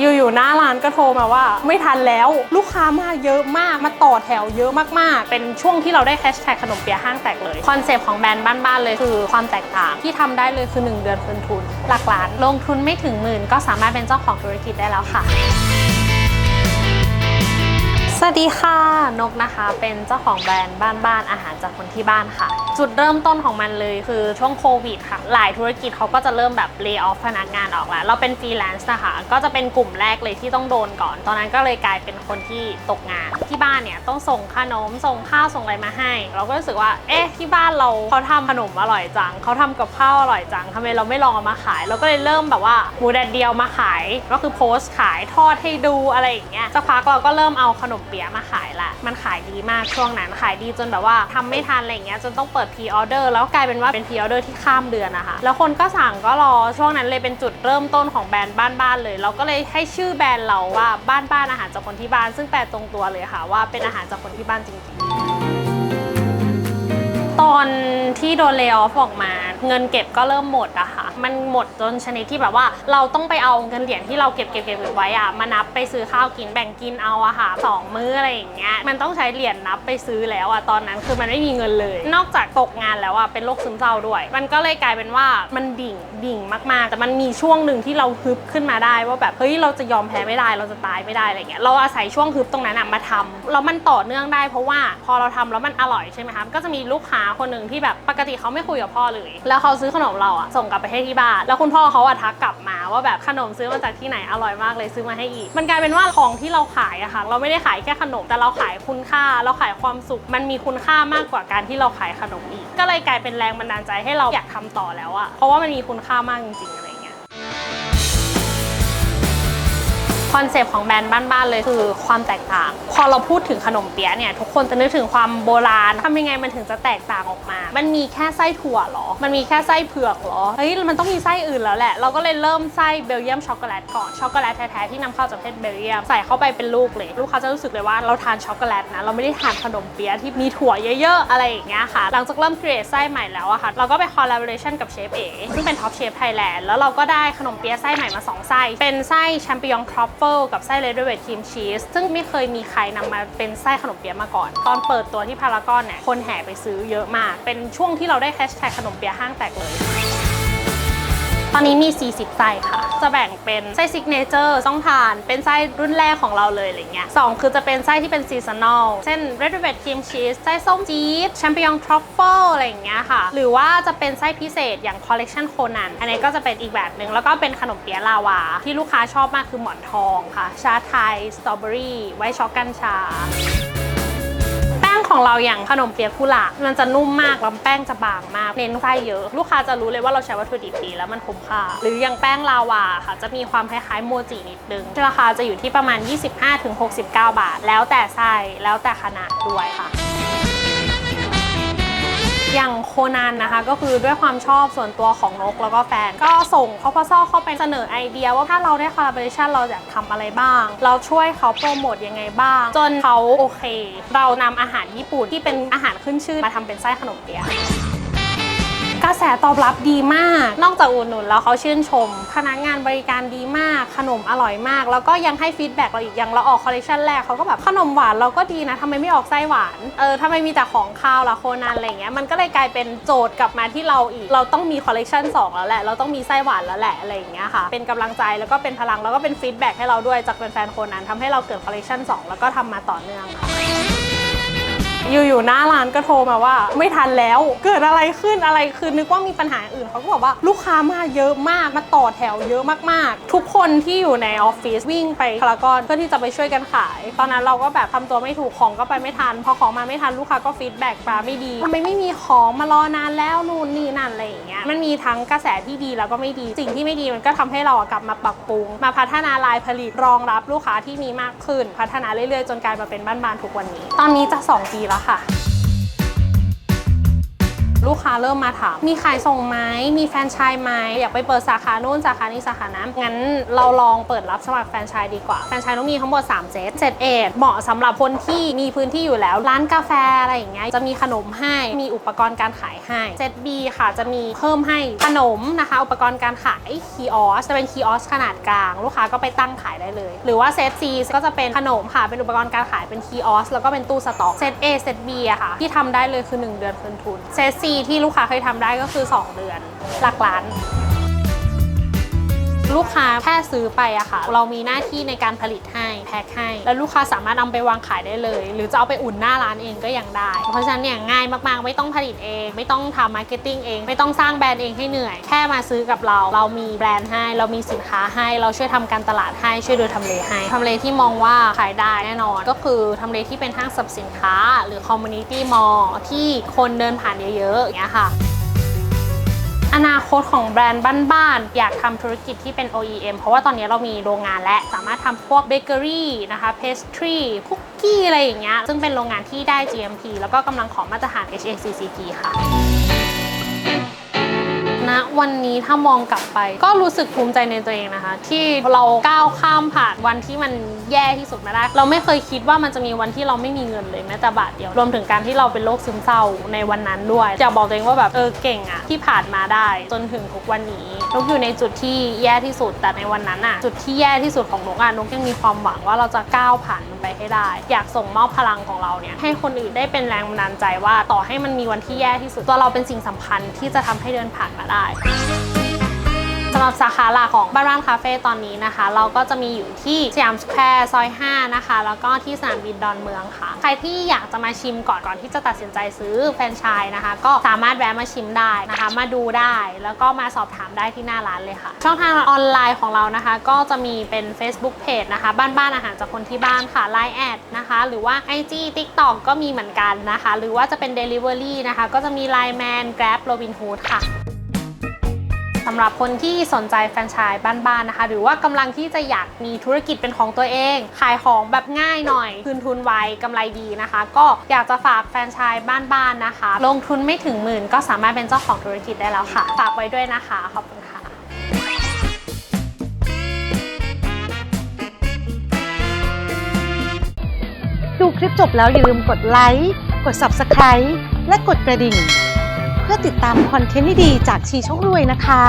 อยู่ๆหน้าร้านก็โทรมาว่า ไม่ทันแล้วลูกค้ามาเยอะมากมาต่อแถวเยอะมากๆ เป็นช่วงที่เราได้แฮชแท็กขนมเปี๊ยะห้างแตกเลย คอนเซปต์ของแบรนด์บ้านๆเลยคือความแตกต่างที่ทำได้เลยคือ 1 เดือนคืนทุน หลักล้านลงทุนไม่ถึงหมื่นก็สามารถเป็นเจ้าของธุรกิจได้แล้วค่ะ สวัสดีค่ะ นกนะคะเป็นเจ้าของแบรนด์บ้านบ้านอาหารจากคนที่บ้านค่ะ จุดเริ่มต้นของมันเลยคือช่วงโควิดค่ะ หลายธุรกิจเขาก็จะเริ่มแบบเลิกออฟพนักงานออกแล้วเราเป็นฟรีแลนซ์นะคะ ก็จะเป็นกลุ่มแรกเลยที่ต้องโดนก่อน ตอนนั้นก็เลยกลายเป็นคนที่ตกงาน ที่บ้านเนี่ยต้องส่งขนมส่งข้าวส่งอะไรมาให้ เราก็รู้สึกว่า เอ๊ะที่บ้านเราเขาทำขนมอร่อยจังเขาทำกับข้าวอร่อยจังทำไมเราไม่ลองเอามาขาย เราก็เลยเริ่มแบบว่าหมูแดดเดียวมาขายก็คือโพสต์ขายทอดให้ดูอะไรอย่างเงี้ยสักพักเราก็เริ่มเอาขนมเปี๊ยะมาขายละ มันขายดีมากช่วงนั้นขายดีจนแบบว่าทำไม่ทันอะไรเงี้ยจนต้องเปิดพรีออเดอร์แล้วกลายเป็นว่าเป็นพรีออเดอร์ที่ข้ามเดือนนะคะแล้วคนก็สั่งก็รอช่วงนั้นเลยเป็นจุดเริ่มต้นของแบรนด์บ้านๆเลย เราก็เลยให้ชื่อแบรนด์เราว่าบ้านบ้านๆอาหารจากคนที่บ้าน ซึ่งแปลตรงตัวเลยค่ะว่าเป็นอาหารจากคนที่บ้านจริงๆ ตอนที่โดนเลิกออฟออกมา เงินเก็บก็เริ่มหมดอะค่ะ มันหมดจนชนิดที่แบบว่า เราต้องไปเอาเงินเหรียญที่เราเก็บเก็บเก็บไว้อะมานับไปซื้อข้าวกินแบ่งกินเอาอะค่ะสองมื้ออะไรอย่างเงี้ยมันต้องใช้เหรียญนับไปซื้อแล้วอะตอนนั้นคือมันไม่มีเงินเลย นอกจากตกงานแล้วอะเป็นโรคซึมเศร้าด้วย มันก็เลยกลายเป็นว่ามันดิ่งดิ่งมากๆ แต่มันมีช่วงหนึ่งที่เราฮึบขึ้นมาได้ว่าแบบเฮ้ยเราจะยอมแพ้ไม่ได้เราจะตายไม่ได้อะไรเงี้ยเราอาศัยช่วงฮึบตรงนั้นอะมาทำแล้วมันต่อเนื่องได้เพราะว่าพอเราทำแล้วมันอร่อยใช่ไหมคะก็จะมีลูกค้าคนหนึ่งที่แบบปกติเขาไม่คุยกับพ่อเลย แล้วเขาซื้อขนมเราอะส่งกลับไปให้ที่บ้าน แล้วคุณพ่อเขาอะทักกลับมาว่าแบบขนมซื้อมาจากที่ไหนอร่อยมากเลยซื้อมาให้อีก มันกลายเป็นว่าของที่เราขายอะค่ะเราไม่ได้ขายแค่ขนมแต่เราขายคุณค่า เราขายความสุข มันมีคุณค่ามากกว่าการที่เราขายขนมอีก ก็เลยกลายเป็นแรงบันดาลใจให้เราอยากทำต่อแล้วอะเพราะว่ามันมีคุณค่ามากจริงๆอะไร คอนเซปต์ของแบรนด์บ้านๆเลยคือความแตกต่าง พอเราพูดถึงขนมเปี๊ยะเนี่ยทุกคนจะนึกถึงความโบราณทำยังไงมันถึงจะแตกต่างออกมา มันมีแค่ไส้ถั่วหรอ มันมีแค่ไส้เผือกหรอ เฮ้ยมันต้องมีไส้อื่นแล้วแหละ เราก็เลยเริ่มไส้เบลเยียมช็อกโกแลตก่อน ช็อกโกแลตแท้ๆที่นำเข้าจากประเทศเบลเยียม ใส่เข้าไปเป็นลูกเลย ลูกค้าจะรู้สึกเลยว่าเราทานช็อกโกแลตนะ เราไม่ได้ทานขนมเปี๊ยะที่มีถั่วเยอะๆอะไรอย่างเงี้ยค่ะ หลังจากเริ่ม create ไส้ใหม่แล้วอะค่ะ เราก็ไป collaboration กับเชฟเอซึ่งเป็น top chef Thailand แล้วเราก็ได้ขนมเปี๊ยะไส้ใหม่มาสองไส้ เป็นไส้แชมปิญองทรัฟเฟิลกับไส้เลดเวทครีมชีสซึ่งไม่เคยมีใครนำมาเป็นไส้ขนมเปี๊ยะมาก่อน ตอนเปิดตัวที่พารากอนเนี่ยคนแห่ไปซื้อเยอะมาก เป็นช่วงที่เราได้แฮชแท็กขนมเปี๊ยะห้างแตกเลย ตอนนี้มี 40 ไส้ค่ะ จะแบ่งเป็นไส้ซิกเนเจอร์ต้องทาน เป็นไส้รุ่นแรกของเราเลยอะไรเงี้ยสองคือจะเป็นไส้ที่เป็นซีซันอล เช่น Red Velvet Cream Cheese ไส้ส้มจี๊ดแชมเปญทรัฟเฟิลอะไรอย่างเงี้ยค่ะ หรือว่าจะเป็นไส้พิเศษอย่างคอลเล t ชันโคนัน อันนี้ก็จะเป็นอีกแบบหนึ่ง แล้วก็เป็นขนมเปี๊ยะลาวา ที่ลูกค้าชอบมากคือหมอนทองค่ะ ชาไทย สตรอเบอรี่ ไวท์ช็อกกัญชา ของเราอย่างขนมเปี๊ยะคุระมันจะนุ่มมากแล้วแป้งจะบางมาก เน้นไส้เยอะ ลูกค้าจะรู้เลยว่าเราใช้วัตถุดิบดีแล้วมันคุ้มค่า หรืออย่างแป้งลาวาค่ะ จะมีความคล้ายๆโมจินิดนึงราคาจะอยู่ที่ประมาณ 25-69 บาท แล้วแต่ไส้แล้วแต่ขนาดด้วยค่ะ อย่างโคนันนะคะ ก็คือด้วยความชอบส่วนตัวของนกแล้วก็แฟน ก็ส่งเขาพอซ่อเข้าไปเสนอไอเดียว่าถ้าเราได้คอลลาบอร์ชันเราอยากทำอะไรบ้าง เราช่วยเขาโปรโมทยังไงบ้าง จนเขาโอเค เรานำอาหารญี่ปุ่นที่เป็นอาหารขึ้นชื่อมาทำเป็นไส้ขนมเปี๊ยะ กระแสตอบรับดีมาก นอกจากอุดหนุนแล้วเขาชื่นชม พนักงานบริการดีมาก ขนมอร่อยมาก แล้วก็ยังให้ฟีดแบ็กเราอีกอย่างเราออกคอลเลคชันแรกเขาก็แบบขนมหวานเราก็ดีนะทำไมไม่ออกไส้หวานเออทำไมมีแต่ของข้าวละโคนันอะไรเงี้ยมันก็เลยกลายเป็นโจทย์กลับมาที่เราอีก เราต้องมีคอลเลคชัน2แล้วแหละเราต้องมีไส้หวานแล้วแหละอะไรอย่างเงี้ยค่ะเป็นกำลังใจแล้วก็เป็นพลังแล้วก็เป็นฟีดแบ็กให้เราด้วยจากแฟนๆโคนันทำให้เราเกิดคอลเลคชัน2แล้วก็ทำมาต่อเนื่องค่ะ อยู่ๆหน้าร้านก็โทรมาว่า ไม่ทันแล้ว เกิดอะไรขึ้นอะไรคือนึกว่ามีปัญหาอื่นเขาก็บอกว่าลูกค้ามาเยอะมากมาต่อแถวเยอะมากๆ ทุกคนที่อยู่ในออฟฟิศวิ่งไปพารากอนเพื่อที่จะไปช่วยกันขาย ตอนนั้นเราก็แบบทำตัวไม่ถูกของก็ไปไม่ทัน พอของมาไม่ทันลูกค้าก็ฟีดแบ็กมาไม่ดีทำไมไม่มีของมารอนานแล้วนู่นนี่นั่นอะไรอย่างเงี้ยมันมีทั้งกระแสที่ดีแล้วก็ไม่ดี สิ่งที่ไม่ดีมันก็ทำให้เรากลับมาปรับปรุง มาพัฒนาลายผลิตรองรับลูกค้าที่มีมากขึ้น พัฒนาเรื่อยๆ จนกลายมาเป็นบ้านๆทุกวันนี้ ตอนนี้จะสองปีแล้วค่ะ ลูกค้าเริ่มมาถาม มีขายส่งไหมมีแฟนชส์ไหมอยากไปเปิดสาขานู่นสาขานี้สาขานั้น งั้นเราลองเปิดรับสมัครแฟนชส์ดีกว่า แฟนชส์ต้องมีทั้งหมด3เซตเซตเอเหมาะสำหรับคนที่มีพื้นที่อยู่แล้วร้านกาแฟอะไรอย่างเงี้ยจะมีขนมให้มีอุปกรณ์การขายให้เซต B ค่ะจะมีเพิ่มให้ขนมนะคะ อุปกรณ์การขายคีออสจะเป็นคีออสขนาดกลาง ลูกค้าก็ไปตั้งขายได้เลย หรือว่าเซต C ก็จะเป็นขนมค่ะเป็นอุปกรณ์การขายเป็นคีออสแล้วก็เป็นตู้สต็อกเซต A เซต B อะค่ะที่ทำได้เลยคือ 1 เดือนคืนทุนเซต C ที่ลูกค้าเคยทำได้ก็คือ 2 เดือนหลักล้าน ลูกค้าแค่ซื้อไปอะค่ะ เรามีหน้าที่ในการผลิตให้แพ็คให้ แล้วลูกค้าสามารถนำไปวางขายได้เลย หรือจะเอาไปอุ่นหน้าร้านเองก็ยังได้ เพราะฉะนั้นเนี่ยง่ายมากๆ ไม่ต้องผลิตเอง ไม่ต้องทำมาร์เก็ตติ้งเอง ไม่ต้องสร้างแบรนด์เองให้เหนื่อย แค่มาซื้อกับเรา เรามีแบรนด์ให้ เรามีสินค้าให้ เราช่วยทำการตลาดให้ ช่วยดูทำเลให้ทำเลที่มองว่าขายได้แน่นอน ก็คือทำเลที่เป็นห้างสรรพสินค้า หรือคอมมูนิตี้มอลล์ที่คนเดินผ่านเยอะๆอย่างเงี้ยค่ะ อนาคตของแบรนด์บ้านๆอยากทำธุรกิจที่เป็น OEM เพราะว่าตอนนี้เรามีโรงงานและสามารถทำพวกเบเกอรี่นะคะเพสทรีคุกกี้อะไรอย่างเงี้ยซึ่งเป็นโรงงานที่ได้ GMP แล้วก็กำลังขอมาตรฐาน HACCP ค่ะ ณวันนี้ถ้ามองกลับไป ก็รู้สึกภูมิใจในตัวเองนะคะ ที่เราก้าวข้ามผ่านวันที่มันแย่ที่สุดมาได้เราไม่เคยคิดว่ามันจะมีวันที่เราไม่มีเงินเลยแม้แต่บาทเดียวรวมถึงการที่เราเป็นโรคซึมเศร้าในวันนั้นด้วยอยากบอกตัวเองว่าแบบเออเก่งอะที่ผ่านมาได้ จนถึงทุกวันนี้นกอยู่ในจุดที่แย่ที่สุดแต่ในวันนั้นอะจุดที่แย่ที่สุดของนกอะนกยังมีความหวังว่าเราจะก้าวผ่านมัน ให้ได้ อยากส่งมอบพลังของเราเนี่ยให้คนอื่นได้เป็นแรงบันดาลใจว่าต่อให้มันมีวันที่แย่ที่สุดตัวเราเป็นสิ่งสำคัญที่จะทำให้เดินผ่านมาได้ สำหรับสาขาหลักของบ้านร้านคาเฟ่ตอนนี้นะคะ เราก็จะมีอยู่ที่สยามสแควร์ซอย 5 นะคะ แล้วก็ที่สนามบินดอนเมืองค่ะ ใครที่อยากจะมาชิมก่อนก่อนที่จะตัดสินใจซื้อแฟรนไชส์นะคะ ก็สามารถแวะมาชิมได้นะคะ มาดูได้ แล้วก็มาสอบถามได้ที่หน้าร้านเลยค่ะ ช่องทางออนไลน์ของเรานะคะ ก็จะมีเป็น Facebook Page นะคะ บ้านบ้านอาหารจากคนที่บ้านค่ะ Line แอดนะคะ หรือว่า IG TikTok ก็มีเหมือนกันนะคะ หรือว่าจะเป็น Delivery นะคะ ก็จะมี Line Man Grab Robinhood ค่ะ สำหรับคนที่สนใจแฟรนไชส์บ้านๆนะคะ หรือว่ากำลังที่จะอยากมีธุรกิจเป็นของตัวเอง ขายของแบบง่ายหน่อยคืนทุนไวกำไรดีนะคะ ก็อยากจะฝากแฟรนไชส์บ้านๆนะคะ ลงทุนไม่ถึงหมื่นก็สามารถเป็นเจ้าของธุรกิจได้แล้วค่ะ ฝากไว้ด้วยนะคะขอบคุณค่ะดูคลิปจบแล้วอย่าลืมกดไลค์ กด Subscribe และกดกระดิ่ง เพื่อติดตามคอนเทนต์ดีๆจากชีช่องรวยนะคะ